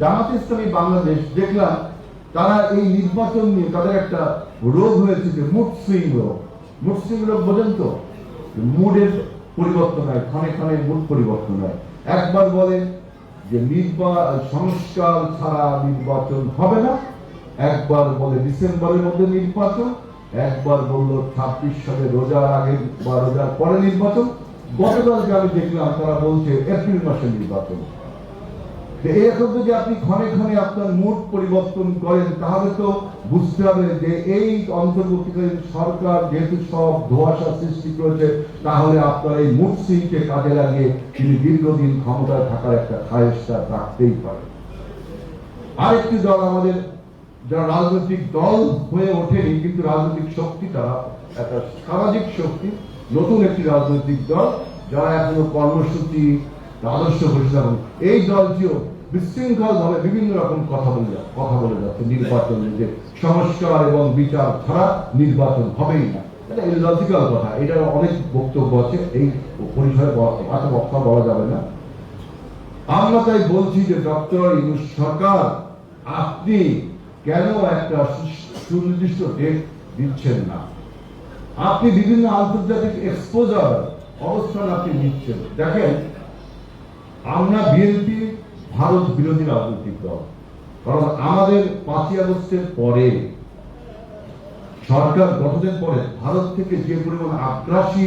জামাত ইসলামী বাংলাদেশ দেখলাম, তারা এই নির্বাচন নিয়ে তাদের একটা রোগ হয়েছে যে মুড সুইং রোগ। মুড সুইং রোগ বোঝেন তো? মুডের পরিবর্তন হয়, ক্ষণে ক্ষণে মুড পরিবর্তন হয়। একবার বলে যে সংস্কার ছাড়া নির্বাচন হবে না। একবার বলে ডিসেম্বরের মধ্যে নির্বাচন। একবার বলল ছাব্বিশ সালে রোজার আগে বা রোজার পরে নির্বাচন। গতকালকে আমি দেখলাম তারা বলছে এপ্রিল মাসে নির্বাচন। এরকম যদি আপনি ক্ষণে ক্ষণে আপনার মুড পরিবর্তন করেন, তাহলে তো বুঝতে হবে যে এই অন্তর্বর্তীকালীন সরকার যেহেতু সব ধোয়াশা সৃষ্টি করেছে, তাহলে আপনার এই মুড সিংকে কাজে লাগিয়ে তিনি দীর্ঘদিন ক্ষমতায় থাকার একটা খায়েশটা রাখতেই আরেকটি দল আমাদের, যারা রাজনৈতিক দল হয়ে ওঠেনি, কিন্তু রাজনৈতিক শক্তি, তারা একটা সামাজিক শক্তি, নতুন একটি রাজনৈতিক দল, যারা এখনও কর্মসূচি আদর্শ ঘোষণা এই দলটিও বিশৃঙ্খল ভাবে বিভিন্ন রকম কথা বলে কথা বলে যাচ্ছে, নির্বাচনে যে সংস্কার এবং বিচার ছাড়া নির্বাচন হবেই না। এটা কথা এটার অনেক বক্তব্য আছে, এই পরিসরে বক্তা বলা যাবে না। আমরা তাই বলছি যে ডক্টর সরকার, আপনি কেন একটা সুনির্দিষ্ট ডেট দিচ্ছেন না? আপনি বিভিন্ন আন্তর্জাতিক এক্সপোজার অবস্থান আপনি নিচ্ছেন। দেখেন, আমরা বিএনপি ভারত বিরোধী রাজনৈতিক দল। কারণ আমাদের পাঁচই আগস্টের পরে সরকার গঠনের পরে ভারত থেকে যে পরিমাণ আগ্রাসী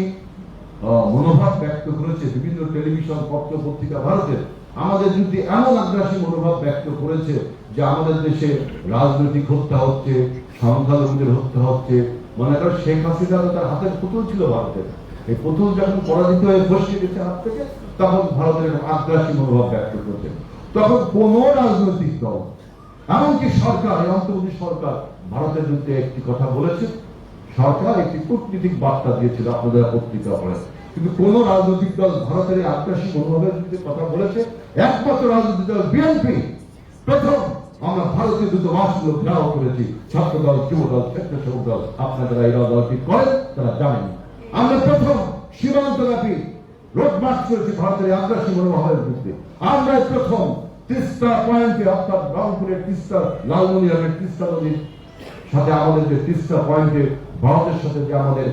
মনোভাব ব্যক্ত করেছে, বিভিন্ন টেলিভিশন পত্র পত্রিকা ভারতের, আমাদের বিরুদ্ধে এমন আগ্রাসী মনোভাব ব্যক্ত করেছে যে আমাদের দেশে রাজনৈতিক হত্যা হচ্ছে, সংখ্যালঘুদের হত্যা হচ্ছে। মনে করো শেখ হাসিনা তার হাতের পুতুল ছিল ভারতের। এই পুতুল যখন পরাজিত হয়ে বসিয়ে গেছে হাত থেকে, তখন ভারতের আগ্রাসী মনোভাব ব্যক্ত করছে। তখন কোন রাজনৈতিক দল, এমনকি সরকার অন্তর্বর্তী সরকার, ভারতের বিরুদ্ধে একটি কথা বলেছে। সরকার একটি কূটনীতিক বার্তা দিয়েছিল আপনাদের পত্রিকা পড়ে। কিন্তু কোন রাজনৈতিক দল ভারতের এই আগ্রাসী মনোভাবের বিরুদ্ধে কথা বলেছে। একমাত্র রাজনৈতিক দল বিএনপি প্রথম আমরা ভারতীয় দূতাবাসগুলো ঘেরাও করেছি ছাত্র দল যুব দল। স্বেচ্ছাসেবক দল আপনারা এই দলটি করেন, তারা জানেন। আমরা প্রথম সীমান্তব্যাপী রোড ভারতের মনোভাবের বিরুদ্ধে আমরা প্রথম তিস্তা পয়েন্টে অর্থাৎ রংপুরের তিস্তা, লালমনিরহাটের তিস্তা নদীর সাথে আমাদের যে তিস্তা পয়েন্টে ভারতের সাথে যে আমাদের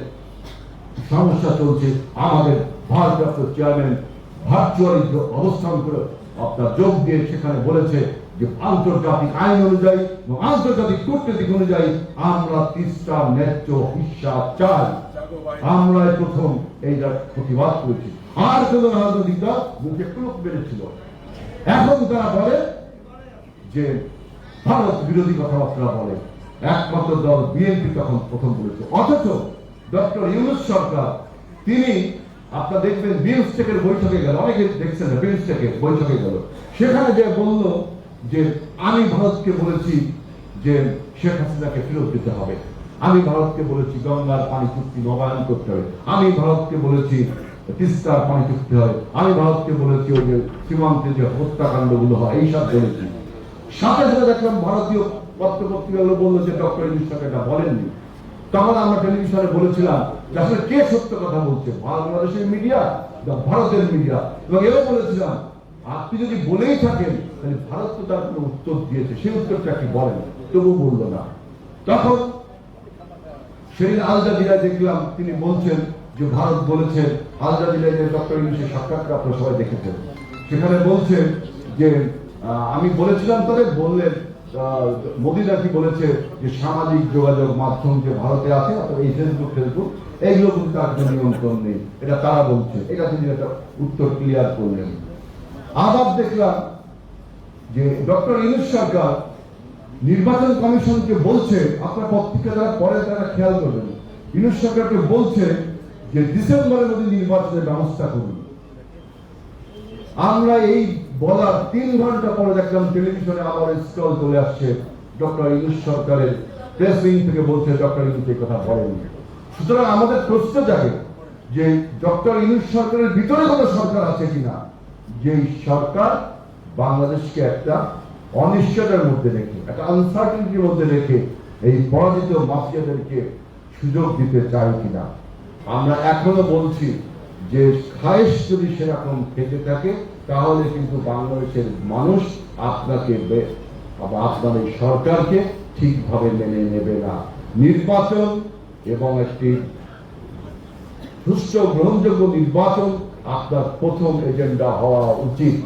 সমস্যা চলছে, আমাদের ভারপ্রাপ্ত চেয়ারম্যান ভার্চুয়ালি অবস্থান করে আপনার যোগ দিয়ে সেখানে বলেছে যে আন্তর্জাতিক আইন অনুযায়ী এবং আন্তর্জাতিক কূটনীতিক অনুযায়ী আমরা তিস্তা ন্যায্য হিসাব চাই। আমরা প্রথম এইটার প্রতিবাদ করেছি। আর কোন রাজনৈতিক মুখে ক্লোক বেড়েছিল এখন তারা বলে যে ভারত বিরোধী কথাবার্তা বলে। একমাত্র দল বিএনপি তখন প্রথম বলেছে। অথচ ডক্টর ইউনুস সরকার, তিনি আপনার দেখবেন বিমস্টেকের বৈঠকে গেল, অনেকে দেখছেন না বিমস্টেকের বৈঠকে গেল। সেখানে যে বলল যে আমি ভারতকে বলেছি যে শেখ হাসিনাকে ফেরত দিতে হবে। আমি ভারতকে বলেছি গঙ্গার পানি চুক্তি নবায়ন করতে হবে। আমি ভারতকে বলেছি তিস্তার পানি চুক্তি হবে আমি ভারতকে বলেছি, ওই যে সীমান্তে যে হত্যাকাণ্ডগুলো হয় এইসব বলেছি। সাথে সাথে দেখলাম ভারতীয় পত্র পত্রিকাগুলো বলল যে ডক্টর সরকার এটা বলেননি। তখন আমরা টেলিভিশনে বলেছিলাম যে আসলে কে সত্য কথা বলছে? বাংলাদেশের মিডিয়া না ভারতের মিডিয়া এবং এও বলেছিলাম, আপনি যদি বলেই থাকেন, তাহলে ভারত তো তার কোনো উত্তর দিয়েছে। সেই উত্তরটা কি বলেন? তবু বলল না। তখন সেদিন আল জাজিরায় দেখলাম, তিনি বলছেন যে ভারত বলেছে আল জাজিরায় ডক্টর ইউনুসের সাক্ষাৎকার আপনারা সবাই দেখেছেন। সেখানে বলছেন যে আমি বলেছিলাম তাদের বললেন মোদি নাকি বলেছে যে সামাজিক যোগাযোগ মাধ্যম যে ভারতে আছে অর্থাৎ এই ফেসবুক ফেসবুক এইগুলো কিন্তু তার কোনো নিয়ন্ত্রণ নেই। এটা তারা বলছে। এটা তিনি একটা উত্তর ক্লিয়ার করলেন। আবার দেখলাম যে ডক্টর ইউনুস সরকার নির্বাচন কমিশনকে বলছে, আপনার পত্রিকা যারা পড়ে তারা খেয়াল করবেন। ইউনুস সরকারকে বলছে যে ডিসেম্বরের মধ্যে নির্বাচনের ব্যবস্থা করুন। আমরা এই বলার তিন ঘণ্টা পরে দেখলাম টেলিভিশনে আবার স্টল চলে আসছে। ডক্টর ইউনুস সরকারের প্রেস থেকে বলছে, ডক্টর ইউনুস এই কথা বলেননি সুতরাং আমাদের প্রশ্ন জাগে যে ডক্টর ইউনুস সরকারের ভিতরে কোনো সরকার আছে কিনা? যে সরকার বাংলাদেশকে একটা অনিশ্চয়তার মধ্যে রেখে, একটা আনসার্টিনিটির মধ্যে রেখে এই পরাজিত মাফিয়াদেরকে সুযোগ দিতে চাই কিনা? আমরা এখনও বলছি যে খায়েশ যদি সেরকম থেকে থাকে, তাহলে কিন্তু বাংলাদেশের মানুষ আপনাকে আপনার এই সরকারকে ঠিকভাবে মেনে নেবে না। নির্বাচন এবং একটি সুষ্ঠু গ্রহণযোগ্য নির্বাচন আপনার প্রথম এজেন্ডা হওয়া উচিত।